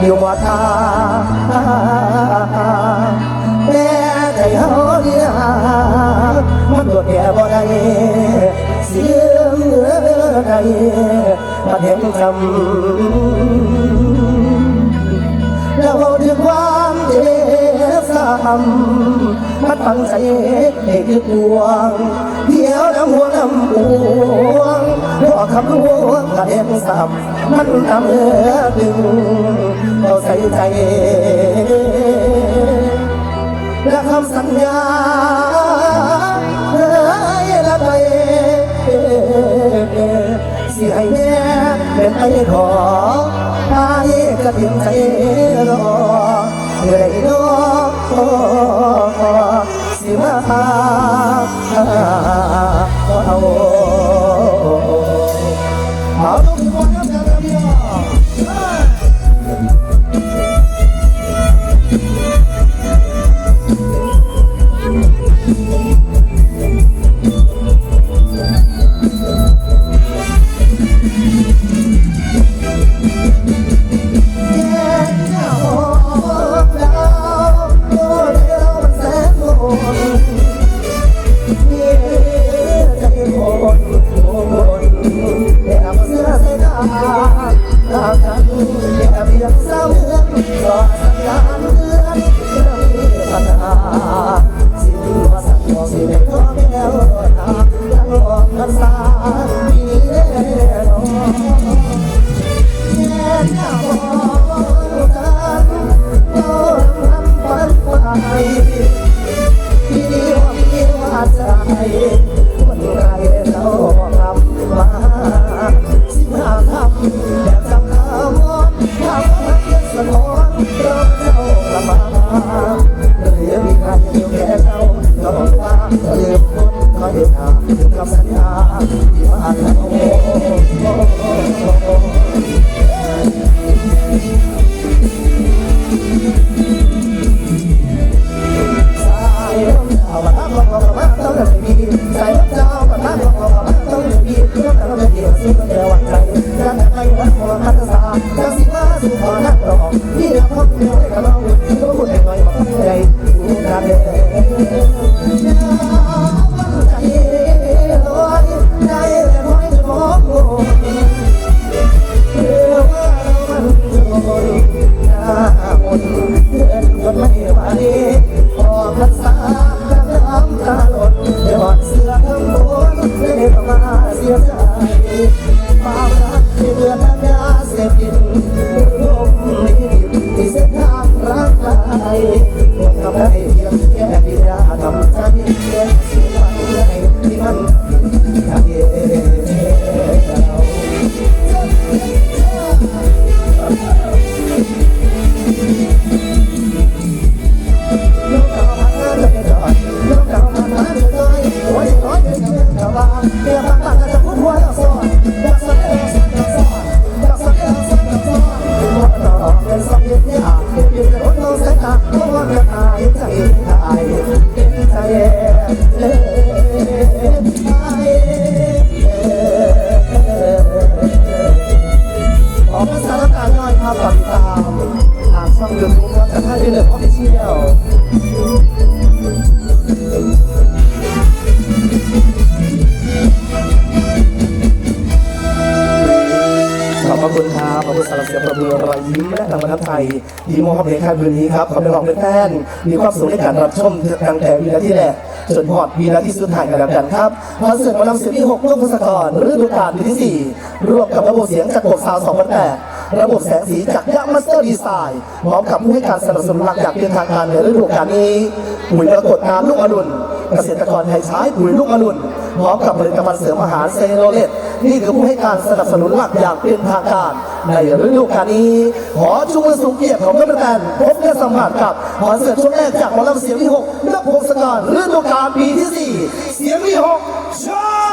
เดี๋ยวว่ทาแม่ใจเฮาเนี่ยมันตัวแก่บ่ได้เสียงเอื้อใดมาเห็นคำเราถึงความเจ็บซ้ำมันฟังใจให้คือดวงเดียวน้ำหัวน้ำปวงรอคำลวงกระเด็นซ้ำ มันทำเอื้อดึงเราใส่ใจและคำสัญญาเอ้ยละไปสิให้แม่เป็นไอ้ขอไอ้ก็เพียงใจรอเมื่อไรเนาะสิมาหาเอาเอาลูก อี เดี๋ยวเดี๋ยวกับสัญญาที่ว่าเขาสายลมเจ้ามา ลงลงมาต้องเดินดีสายลมเจ้ามาทับลงลงมาต้องเดินดีเรื่องการเดินดีสู้กันเดียววันใจการแล้วันหัวพัฒนาการสิมาสุขอนักรอที่เราพบเดียวให้กับเราก็พูดหน่อยมาพูดใหญ่ดูการเดิน ผ ครับขอบคุณสำหรับเสียงประมือรอยยิ้มและรางวัลน้ำใจที่มอบให้ในค่ายคืนนี้ครับขอเป็นรองเป็นแฟนมีความสุขในการรับชมตั้งแต่วินาทีแรกจนพอดวินาทีสุดท้ายกันแล้วกันครับคอนเสิร์ตหมอลำเสียงที่6ร่วมพศกรฤดูกาลปีที่ 4 ร่วมกับระบบเสียงจากกดซาว2008 ระบบแสงสีจากยักษ์มาสเตอร์ดีไซน์พร้อมกับผู้ให้การสนับสนุนหลักอย่างเป็นทางการในฤดูกาลนี้ปุ๋ยปรากฏการลูกอรุณเกษตรกรไทยใช้ปุ๋ยลูกอรุณพร้อมกับผลิตภัณฑ์เสริมอาหารเซโรเลต นี่คือผู้ให้การสนับสนุนหลักอย่างเป็นทางการ ในฤดูกาลนี้ ขอชูมือสูงเกียรติของท่านประธานพบและสัมผัสกับคอนเสิร์ตช่วงแรกจากหมอลำเสียงที่หกนักพงศกรฤดูกาลปีที่สี่เสียงที่หกชา